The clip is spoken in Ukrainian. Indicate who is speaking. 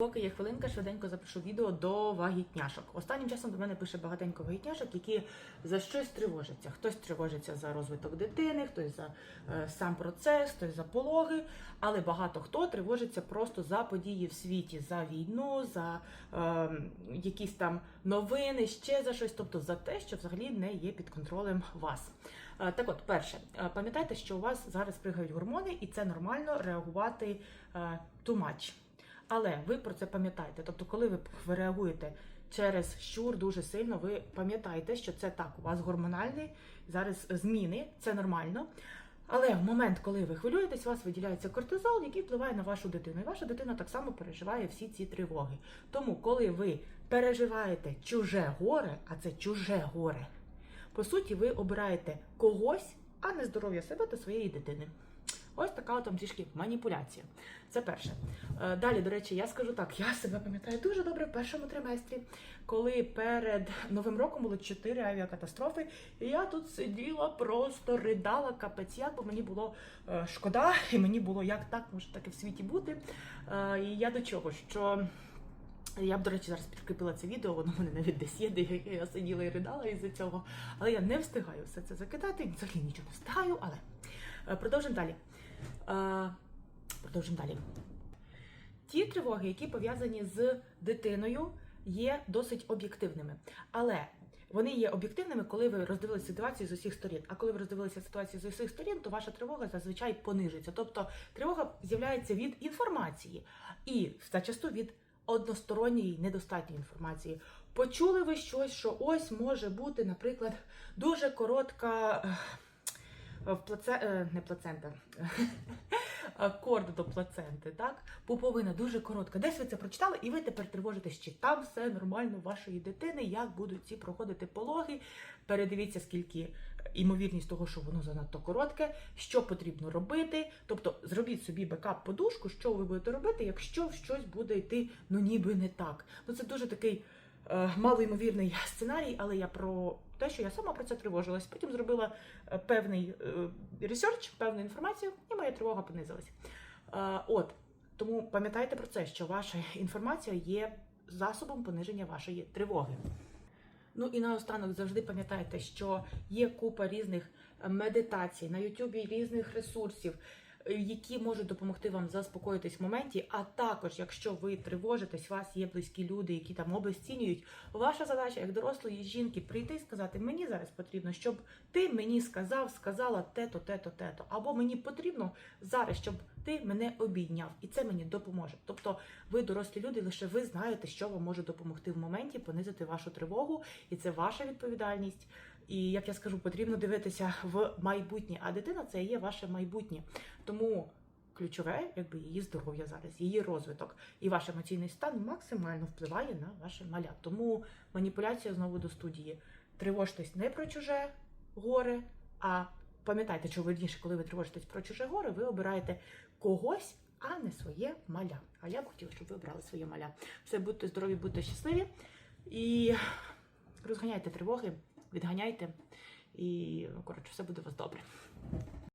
Speaker 1: Поки є хвилинка, швиденько запишу відео до вагітняшок. Останнім часом до мене пише багатенько вагітняшок, які за щось тривожаться. Хтось тривожиться за розвиток дитини, хтось за е, сам процес, хтось за пологи. Але багато хто тривожиться просто за події в світі, за війну, за е, якісь там новини, ще за щось, тобто за те, що взагалі не є під контролем вас. Е, Так от, перше, е, пам'ятайте, що у вас зараз пригають гормони, і це нормально реагувати е, much. Але ви про це пам'ятаєте. Тобто, коли ви, реагуєте через щур дуже сильно, ви пам'ятаєте, що це так, у вас гормональні зараз зміни, це нормально. Але в момент, коли ви хвилюєтесь, у вас виділяється кортизол, який впливає на вашу дитину. І ваша дитина так само переживає всі ці тривоги. Тому, коли ви переживаєте чуже горе, а це чуже горе, по суті, ви обираєте когось, а не здоров'я себе та своєї дитини. Ось така там трішки маніпуляція. Це перше. Е, Далі, до речі, я скажу так: я себе пам'ятаю дуже добре в першому триместрі, коли перед новим роком було чотири авіакатастрофи, і я тут сиділа, просто ридала капець, як бо мені було е, шкода, і мені було як так може таке в світі бути. Е, І я до чого? Що я б, до речі, зараз підкріпила це відео, воно в мене навіть десь є, де я сиділа і ридала із-за цього. Але я не встигаю все це закидати, взагалі нічого не встигаю, але продовжимо далі. Продовжимо далі. Ті тривоги, які пов'язані з дитиною, є досить об'єктивними. Але вони є об'єктивними, коли ви роздивилися ситуацію з усіх сторін. А коли ви роздивилися ситуацію з усіх сторін, то ваша тривога зазвичай понижується. Тобто тривога з'являється від інформації і зачасту від односторонньої недостатньої інформації. Почули ви щось, що ось може бути, наприклад, дуже коротка в плаце... е, не плацента. а Корд до плаценти, так? Пуповина дуже коротка. Десь ви це прочитали, і ви тепер тривожитесь, чи там все нормально вашої дитини, як будуть ці проходити пологи. Передивіться, скільки імовірність того, що воно занадто коротке, що потрібно робити. Тобто зробіть собі бекап-подушку, що ви будете робити, якщо щось буде йти ну ніби не так. Ну це дуже такий е, малоймовірний сценарій, але я про те, що я сама про це тривожилась. Потім зробила е, певний е, ресерч, певну інформацію, і моя тривога понизилась. Е, от тому пам'ятайте про це, що ваша інформація є засобом пониження вашої тривоги. Ну і наостанок завжди пам'ятайте, що є купа різних е, медитацій на Ютубі, різних ресурсів, е, які можуть допомогти вам заспокоїтись в моменті. А також, якщо ви тривожитесь, у вас є близькі люди, які там обесцінюють. Ваша задача як дорослої жінки прийти і сказати: мені зараз потрібно, щоб ти мені сказав, сказала те-то, те-то, те-то. Або мені потрібно зараз, щоб ти мене обійняв, і це мені допоможе. Тобто, ви дорослі люди, лише ви знаєте, що вам може допомогти в моменті понизити вашу тривогу, і це ваша відповідальність. І як я скажу, потрібно дивитися в майбутнє. А дитина це є ваше майбутнє. Тому ключове, якби її здоров'я зараз, її розвиток і ваш емоційний стан максимально впливає на ваше маля. Тому маніпуляція знову до студії. Тривожтесь не про чуже горе, а пам'ятайте, що вірніше, коли ви тривожитесь про чуже горе, ви обираєте когось. А не своє маля. А я б хотіла, щоб ви обрали своє маля. Все, будьте здорові, будьте щасливі і розганяйте тривоги, відганяйте. І, коротше, все буде у вас добре.